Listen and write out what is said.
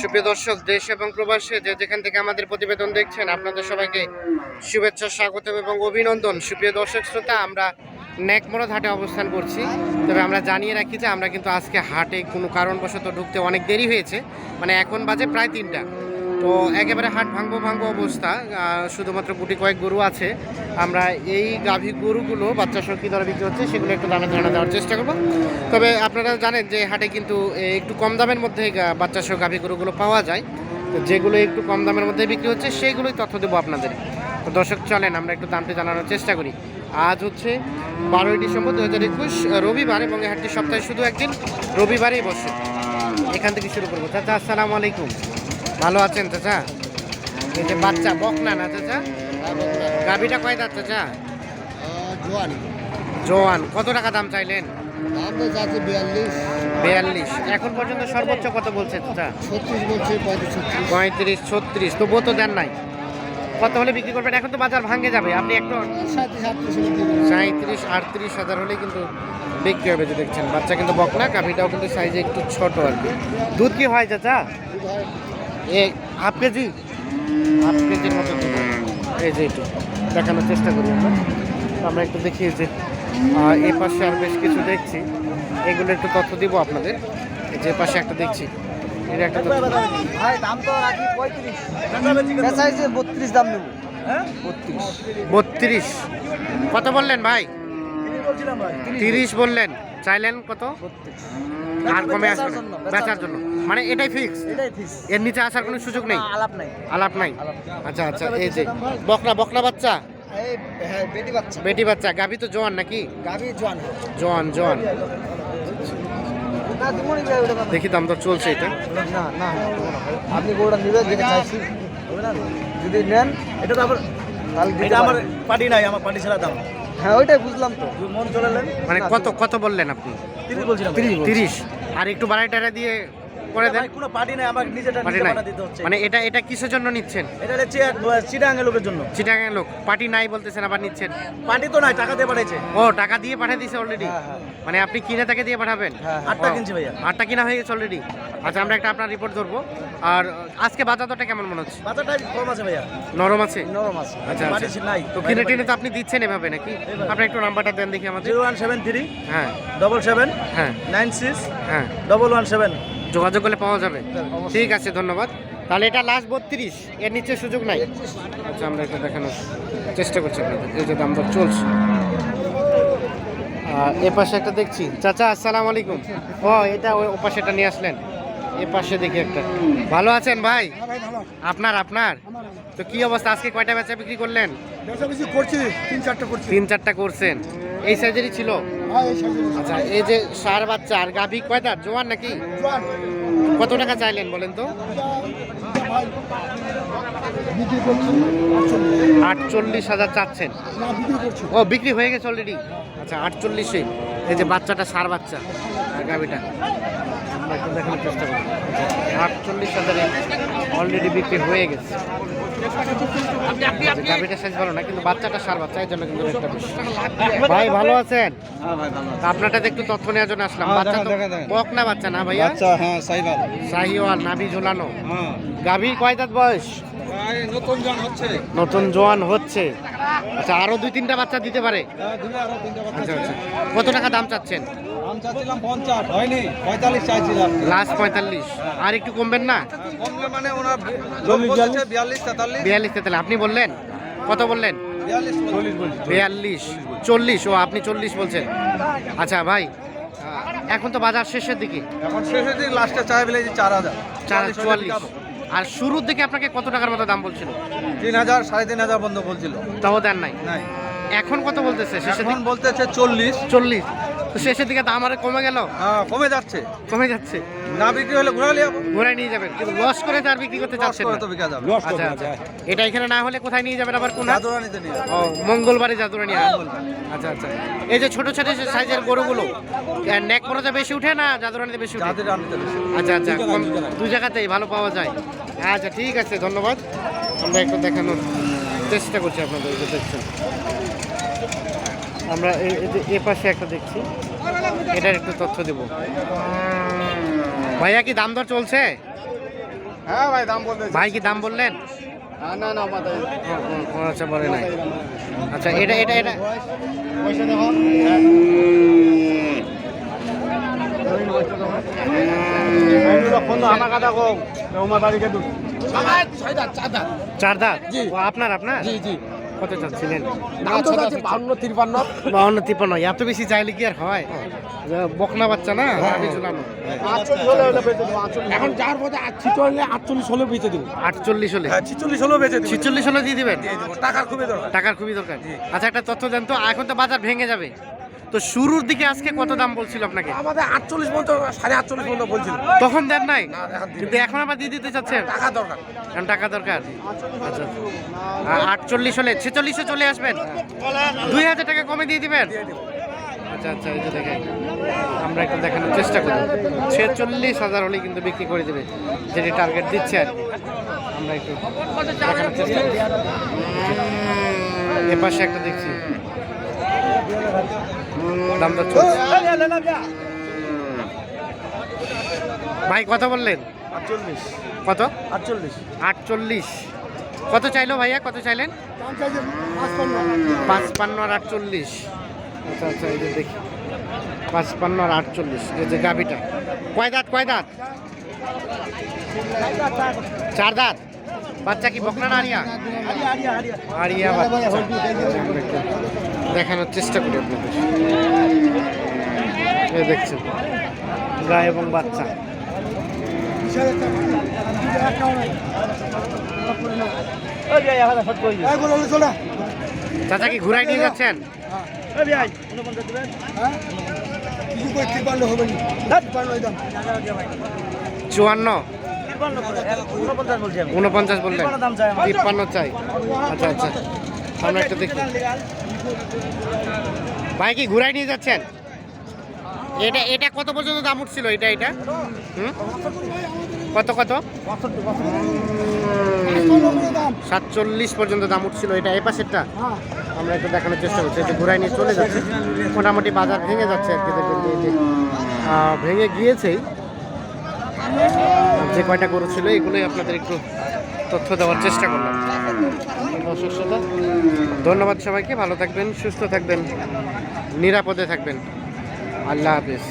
সুপ্রিয় দর্শক, দেশ এবং প্রবাসে যে যেখান থেকে আমাদের প্রতিবেদন দেখছেন, আপনাদের সবাইকে শুভেচ্ছা স্বাগত এবং অভিনন্দন। সুপ্রিয় দর্শক শ্রোতা, আমরা নেকমরদ হাটে অবস্থান করছি। তবে আমরা জানিয়ে রাখি যে আমরা কিন্তু আজকে হাটে কোনো কারণবশত ঢুকতে অনেক দেরি হয়েছে। মানে এখন বাজে প্রায় তিনটা। তো একেবারে হাট ভাঙ্গো ভাঙ্গো অবস্থা শুধুমাত্র গুটি কয়েক গরু আছে। আমরা এই গাভী গরুগুলো বাচ্চা সহ কী দরে বিক্রি হচ্ছে, সেগুলো একটু দামে ধারণা দেওয়ার চেষ্টা করব। তবে আপনারা জানেন যে হাটে কিন্তু একটু কম দামের মধ্যে বাচ্চা সহ গাভী গরুগুলো পাওয়া যায়। তো যেগুলো একটু কম দামের মধ্যে বিক্রি হচ্ছে সেইগুলোই তথ্য দেবো আপনাদের। তো দর্শক, চলেন আমরা একটু দামটি জানানোর চেষ্টা করি। আজ হচ্ছে বারোই ডিসেম্বর দু হাজার একুশ, রবিবার, এবং হাটটি সপ্তাহে শুধু একদিন, রবিবারেই বসে। এখান থেকে শুরু করব। চাচা, আসসালামু আলাইকুম। ভালো আছেন চাচা? এই যে বাচ্চা, বকনা না চাচা? গাভিটা কয় দাঁত চাচা? জোয়ান জোয়ান কত টাকা দাম চাইলেন? বিয়াল্লিশ। এখন পর্যন্ত সর্বোচ্চ কত বলছে চাচা? পঁয়ত্রিশ, ছত্রিশ, তবুও তো দেন নাই। কত হলে বিক্রি করবেন? এখন তো বাজার ভাঙে যাবে। আপনি একটু সাঁত্রিশ আটত্রিশ হাজার হলে কিন্তু বিক্রি হবে যে দেখছেন। বাচ্চা কিন্তু বকনা কাভিটাও কিন্তু সাইজে একটু ছোট আর কি। দুধ কি হয় চাচা? এ হাফ কেজি? হাফ কেজির মতো এই যে একটু দেখানোর চেষ্টা করি আমরা। আমরা একটু দেখি যে আহ, এ পাশে আর বেশ কিছু দেখছি। এগুলো একটু তথ্য দিব আপনাদের। এই যে পাশে একটা দেখছি। এটা একটা তথ্য। ভাই দাম তো রাখি পঁয়ত্রিশ। বত্রিশ দাম নেব। বত্রিশ। বত্রিশ। কত বললেন ভাই। তিরিশ বললেন। চাইলেন কত? আর কমে আসবে বেচার বেচার জন্য। মানে এটাই ফিক্স এর নিচে আসার কোনো সুযোগ নেই? আলাপ নাই। আলাপ নাই? আচ্ছা আচ্ছা এই যে বকনা বকনা বাচ্চা? এই হ্যাঁ বেটি বাচ্চা। বেটি বাচ্চা গাভি তো জোয়ান নাকি? গাবি জোয়ান। জোয়ান জোয়ান। দেখি দাম তো চলছে এটা। না না আপনি গোটা নিবেন যেটা চাইছি হবে না যদি নেন এটা তো আবার তাহলে এটা আমার। পার্টি নাই আমার পার্টি ছাড়া দাম। হ্যাঁ ওইটাই বুঝলাম তো। মন চলে মানে কত কত বললেন আপনি? তিরিশ বলছিলাম। তিরিশ। আর একটু বাড়াই টাড়া দিয়ে করে দেন। কোনো পার্টি নাই আমার নিজেটা পার্টি নাই। দিতে হচ্ছে। মানে এটা এটা কিসের জন্য নিচ্ছেন? এটা হচ্ছে চিটাঙ্গে লোকের জন্য। চিটাগাং লোক। পার্টি নাই বলতেছেন আবার নিচ্ছেন। পার্টি তো নাই টাকা দিয়ে পাঠাইছে। ও টাকা দিয়ে পাঠিয়ে দিয়েছে অলরেডি হ্যাঁ, হ্যাঁ। মানে আপনি কিনে তাকে দিয়ে পাঠাবেন? হ্যাঁ, আটটা কিনছি ভাইয়া। আটটা কিনা হয়ে গেছে অলরেডি আচ্ছা আমরা একটা আপনার রিপোর্ট ধরবো। আর আজকে বাজার দরটা কেমন মনে হচ্ছে? বাজারটা কম আছে ভাইয়া। নরম আছে? নরম আছে। আচ্ছা আচ্ছা। নাই। তো কিনে টিনে তো আপনি দিচ্ছেন এভাবে নাকি। আপনি একটু নাম্বারটা দেন দেখি আমাদের। জিরো ওয়ান সেভেন থ্রি হ্যাঁ। ডবল সেভেন হ্যাঁ। নাইন সিক্স হ্যাঁ। ডবল ওয়ান সেভেন যোগাযোগ করলে পাওয়া যাবে। ঠিক আছে ধন্যবাদ। তাহলে এটা লাস্ট বত্রিশ এর নিচে সুযোগ নাই? আচ্ছা আমরা এটা দেখানোর চেষ্টা করছি আপনাদের। এই যে দাম দর চলছে। আর এ পাশে একটা দেখছি। চাচা আসসালামু আলাইকুম। ও এটা ওই এটা নিয়ে আসলেন। এ পাশে দেখি একটা। ভালো আছেন ভাই? আপনার আপনার? তো কি অবস্থা? আজকে কয়টা বেচা বিক্রি করলেন? বেশি করছি তিন চারটা করছি। তিন চারটা করছেন। এই সাইজেরই ছিল? আচ্ছা এই যে সার বাচ্চা আর গাভী কয়টা? জোয়ান নাকি? কত টাকা চাইলেন বলেন তো? আটচল্লিশ হাজার চাচ্ছেন। ও বিক্রি হয়ে গেছে অলরেডি আচ্ছা আটচল্লিশে। এই যে বাচ্চাটা সার বাচ্চা আর গাভিটা। আমরা একটু দেখানোর চেষ্টা করি আটচল্লিশ হাজারে অলরেডি বিক্রি হয়ে গেছে। আচ্ছা, গাভিটা সাইজ ভালো না কিন্তু বাচ্চাটা সার বাচ্চা এর জন্য কিন্তু রেটটা ভাই ভালো আছেন? আপনারটাতে একটু তথ্য নেওয়ার জন্য আসলাম। হ্যাঁ, বাচ্চা তো। বক না বাচ্চা না ভাইয়া? আচ্ছা হ্যাঁ নাভি ঝোলানো। গাভি গাভীর কয় দাঁত বয়স? নতুন জন হচ্ছে। নতুন জোয়ান হচ্ছে। আচ্ছা আরও দুই তিনটা বাচ্চা দিতে পারে? তিনটা আচ্ছা আচ্ছা। কত টাকা দাম চাচ্ছেন? লাস্ট পঁয়তাল্লিশ। আর একটু কমবেন না? কমলে মানে বিয়াল্লিশ তেতাল্লিশ। আপনি বললেন? কত বললেন? বিয়াল্লিশ চল্লিশ ও আপনি চল্লিশ বলছেন। আচ্ছা ভাই এখন তো বাজার শেষের দিকে। এখন শেষের দিকে লাস্টে চাই বলে যে চার হাজার চার চুয়াল্লিশ। আর শুরুর দিকে আপনাকে কত টাকার মতো দাম বলছিল? তিন হাজার সাড়ে তিন হাজার বন্ধ বলছিল। তাও দেন নাই? নাই। এখন কত বলতেছে? এখন বলতেছে চল্লিশ। চল্লিশ। তো শেষের দিকে দাম আরে কমে গেল। হ্যাঁ কমে যাচ্ছে। কমে যাচ্ছে। না বিক্রি হলে ঘুরে যাব। ঘোরায় নিয়ে যাবেন। কিন্তু লস করে তো আর বিক্রি করতে চাচ্ছেন না। বিকা যাবে। আচ্ছা আচ্ছা। এটা এখানে না হলে কোথায় নিয়ে যাবেন আবার কোন? জাদুরানিতে নিয়ে ও মঙ্গলবারে জাদুরানি আচ্ছা আচ্ছা। এই যে ছোট ছোট সাইজের গরুগুলো নেক মরতে বেশি উঠে না জাদুরানিতে বেশি উঠে? বেশি। আচ্ছা আচ্ছা। দুই জায়গাতেই ভালো পাওয়া যায়। আচ্ছা ঠিক আছে ধন্যবাদ। আমরা একটু দেখানোর চেষ্টা করছি আপনাদের দেখছেন। আমরা এ পাশে একটা দেখছি। এটার একটু তথ্য দেব। ভাইয়া কি দাম দর চলছে? হ্যাঁ ভাই দাম বলতে ভাই কি দাম বললেন? না না আচ্ছা বলে নাই। আচ্ছা এটা এটা এটা পয়সা চার দাঁত। আপনার আপনার? জি জি। কত চাচ্ছিলেন। দাম তো আছে বাউন্ন তিরপান্ন। বাউন্ন তিপ্পান্ন এত বেশি চাইলে কি আর হয়? বকনা বাচ্চা না? আমি ঝুলানো এখন যার মধ্যে ছিচল্লিশ আটচল্লিশ হলেও বেঁচে দেবো। আটচল্লিশ হলে? হ্যাঁ ছিচল্লিশ হলেও বেঁচে দিবেন ছিচল্লিশ হলে দিয়ে দেবেন? টাকার খুবই দরকার। টাকার খুবই দরকার। আচ্ছা একটা তথ্য জানতো তো। এখন তো বাজার ভেঙে যাবে। তো শুরুর দিকে আজকে কত দাম বলছিল আপনাকে? আমাদের আটচল্লিশ পর্যন্ত সাড়ে আটচল্লিশ পর্যন্ত বলছিল। তখন দেন নাই? এখন কিন্তু এখন আবার দিয়ে দিতে চাচ্ছেন? টাকা দরকার। এখন টাকা দরকার? আচ্ছা আটচল্লিশ হলে ছেচল্লিশে চলে আসবেন? দুই হাজার টাকা কমে দিয়ে দিবেন? আচ্ছা আচ্ছা এই যে দেখেন আমরা একটু দেখানোর চেষ্টা করি। ছেচল্লিশ হাজার হলে কিন্তু বিক্রি করে দেবে যেটি টার্গেট দিচ্ছে আর। আমরা একটু দেখানোর চেষ্টা করি। এ পাশে একটা দেখছি। চলছে। ভাই কত বললেন? আটচল্লিশ। কত? আটচল্লিশ। আটচল্লিশ। কত চাইলো ভাইয়া? কত চাইলেন? পাঁচপান্ন। আর আটচল্লিশ। আচ্ছা আচ্ছা এই যে দেখি। পাঁচপান্ন আর আটচল্লিশ এই যে গাভিটা। কয় দাঁত কয় দাঁত। চার দাঁত? বাচ্চা কি বকনা না আরিয়া? আরিয়া বাচ্চা। দেখানোর চেষ্টা করি আপনাদের। দেখছেন গায়ে এবং বাচ্চা। চাচা কি ঘুরাই নিয়ে যাচ্ছেন? চুয়ান্ন? বলছি আমি উনপঞ্চাশ বললেন তিপ্পান্ন চাই। আচ্ছা আচ্ছা। আমরা একটা দেখি। ভাই কি ঘুরাই নিয়ে যাচ্ছেন? এটা এটা কত পর্যন্ত দাম উঠছিল এটা এটা? কত কত? সাতচল্লিশ পর্যন্ত দাম উঠছিল এটা এই পাশেরটা? আমরা একটু দেখানোর চেষ্টা করছি এটা ঘুরাই নিয়ে চলে যাচ্ছে। মোটামুটি বাজার ভেঙে যাচ্ছে আর কি ভেঙে গিয়েছেই। যে কয়টা গরু ছিল, এগুলোই আপনাদের একটু তথ্য দেওয়ার চেষ্টা করলাম। অসুস্থতা? ধন্যবাদ সবাইকে, ভালো থাকবেন, সুস্থ থাকবেন, নিরাপদে থাকবেন। আল্লাহ হাফিজ।